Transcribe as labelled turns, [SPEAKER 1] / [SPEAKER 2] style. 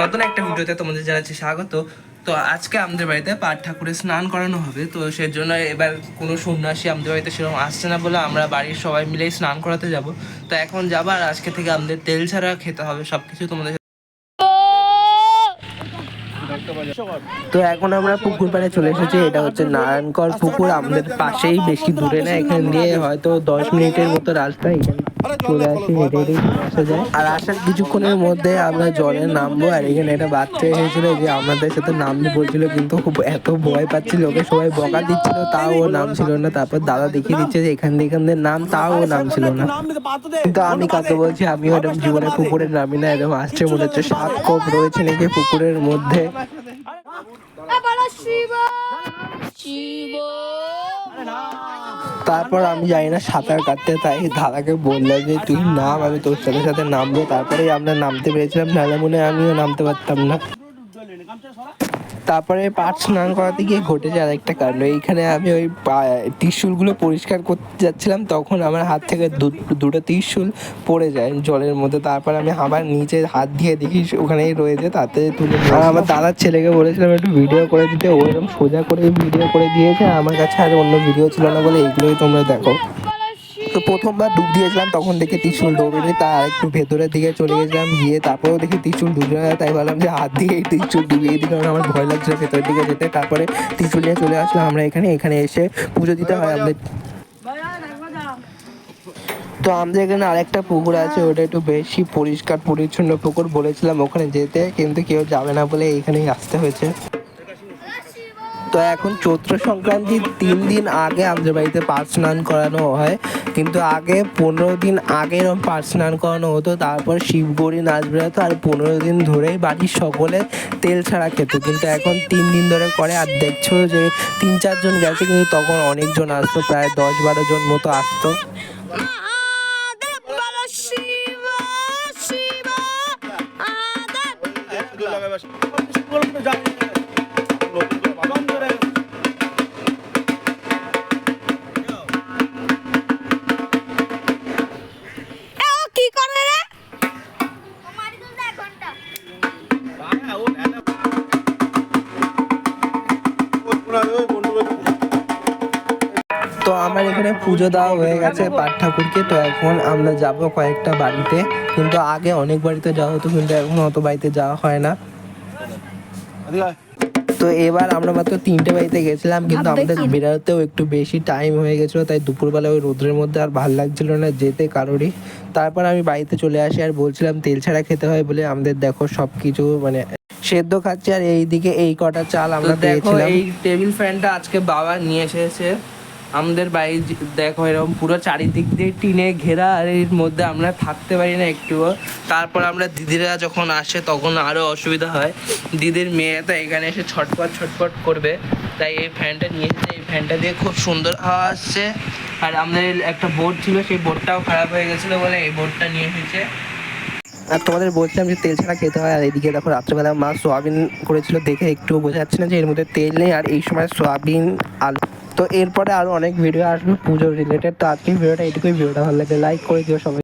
[SPEAKER 1] নতুন একটা ভিডিওতে তোমাদের জানাচ্ছি স্বাগত। তো আজকে আমাদের বাড়িতে পাট ঠাকুরের স্নান করানো হবে, তো সেজন্য এবার কোনো সন্ন্যাসী আমাদের বাড়িতে সেরকম আসছে না বলে আমরা বাড়ির সবাই মিলেই স্নান করাতে যাব। তো এখন যাবার আজকে থেকে আমাদের তেল ছাড়া খেতে হবে সব কিছু তোমাদের তো এখন আমরা পুকুর পাড়ে চলে এসেছি, এটা হচ্ছে নারায়ণকর পুকুর। আমাদের পাশেই, বেশি দূরে না, এখান দিয়ে হয়তো দশ মিনিটের মতো রাস্তা চলে আসি, হেঁটে যায় আর আসার কিছুক্ষণের মধ্যে আমরা জলে নামবো, আর এখানে একটা বাচ্চা এসেছিল যে আমাদের সাথে নামতে বলছিল, কিন্তু খুব এত ভয় পাচ্ছিল, ওকে সবাই বকা দিচ্ছিল, তাও ও নামছিল না। তারপর দাদা দেখিয়ে দিচ্ছে যে এখান দিয়ে এখান দিয়ে নাম, তাও ও নামছিল না। কিন্তু আমি কাকে বলছি, আমিও এরকম জীবনে পুকুরে নামি না, এরকম আসছে মনে হচ্ছে সাত কোপ রয়েছে নাকি পুকুরের মধ্যে। তারপর আমি জানি না সাঁতার কাটতে, তাই দাদাকে বললাম যে তুই নাম, আমি তোর সাথে সাথে নামবো। তারপরেই আমরা নামতে পেরেছিলাম, নাহলে মনে আমিও নামতে পারতাম না। তারপরে পাট স্নান করাতে গিয়ে ঘটেছে আরেকটা কারণ এইখানে আমি ওই ত্রিশুলগুলো পরিষ্কার করতে যাচ্ছিলাম, তখন আমার হাত থেকে দুটো ত্রিশুল পড়ে যায় জলের মধ্যে। তারপর আমি আবার নিচে হাত দিয়ে দেখি ওখানেই রয়েছে, তাতে তুলে আমার দাদার ছেলেকে বলেছিলাম, একটু ভিডিও করে দিতে। ও এরকম সোজা করে ভিডিও করে দিয়েছে। আমার কাছে আর অন্য ভিডিও ছিল না বলে এইগুলোই তোমরা দেখো। তো প্রথমবার ডুব দিয়েছিলাম তখন দেখে ত্রিশুল ডোবেনি তা একটু ভেতরের দিকে চলে গেছিলাম গিয়ে তারপরেও দেখি ত্রিশুল ডুবে না তাই ভাবলাম যে হাত দিয়ে এই ত্রিশুল ডুবিয়ে দিই কারণ আমার ভয় লাগছিল ভেতরের দিকে যেতে। তারপরে ত্রিশুল নিয়ে চলে আসলাম আমরা এখানে এখানে এসে পুজো দিতে হয় আমাদের। তো আমাদের এখানে আরেকটা পুকুর আছে ওটা একটু বেশি পরিষ্কার পরিচ্ছন্ন পুকুর বলেছিলাম ওখানে যেতে কিন্তু কেউ যাবে না বলে এখানেই আসতে হয়েছে। তো এখন চৈত্র সংক্রান্তির তিন দিন আগে আমাদের বাড়িতে পাট স্নান করানো হয়। কিন্তু আগে পনেরো দিন আগে এরকম পাট স্নান করানো হতো তারপর শিবগড়ি নাচ বেরোতো আর পনেরো দিন ধরেই বাড়ির সকলে তেল ছাড়া খেত। কিন্তু এখন তিন দিন ধরে করে আর দেখছ যে তিন চারজন গেছে কিন্তু তখন অনেকজন আসতো প্রায় দশ বারো জন মতো আসতো।
[SPEAKER 2] বলো শিব
[SPEAKER 1] তো আমার এখানে পুজো দেওয়া হয়ে গেছে পাট ঠাকুরকে তো এখন আমরা যাব কয়েকটা বাড়িতে। কিন্তু আগে অনেক বাড়িতে যাওয়া হতো কিন্তু এখন অত বাড়িতে যাওয়া হয় না। তো এবার আমরা মাত্র তিনটে বাড়িতে গেছিলাম কিন্তু আমাদের বেরোতেও একটু বেশি টাইম হয়ে গেছিল তাই দুপুরবেলা ওই রোদ্রের মধ্যে আর ভালো লাগছিল না যেতে কারোরই। তারপর আমি বাড়িতে চলে আসি আর বলছিলাম তেল ছাড়া খেতে হয় বলে আমাদের দেখো সব কিছু মানে সেদ্ধ খাচ্ছে আর এইদিকে এই কটা চাল আমরা পেয়েছিলাম এই টেবিল ফ্যানটা আজকে বাবা নিয়ে এসেছে। আমাদের বাড়ি দেখো এরকম পুরো চারিদিক দিয়ে টিনে ঘেরা আর এর মধ্যে আমরা থাকতে পারি না একটুও। তারপর আমরা দিদিরা যখন আসে তখন আরও অসুবিধা হয়। দিদির মেয়ে তো এখানে এসে ছটপট ছটপট করবে। তাই এই ফ্যানটা নিয়ে এসেছে। এই ফ্যানটা দিয়ে খুব সুন্দর হাওয়া আসছে। আর আমাদের একটা বোর্ড ছিল সেই বোর্ডটাও খারাপ হয়ে গেছিল বলে এই বোর্ডটা নিয়ে এসেছে। আর তোমাদের বলছিলাম যে তেল ছাড়া খেতে হয়, আর এদিকে দেখো রাত্রেবেলা মা সোয়াবিন করেছিল দেখে একটু বোঝা যাচ্ছে না যে এর মধ্যে তেল নেই, আর এই সময় সোয়াবিন, আলু। তো এরপরে আরও অনেক ভিডিও আসবে পুজোর রিলেটেড তো আজকে ভিডিওটা এটুকুই। ভিডিওটা ভালো লাগে লাইক করে দিও সবাই।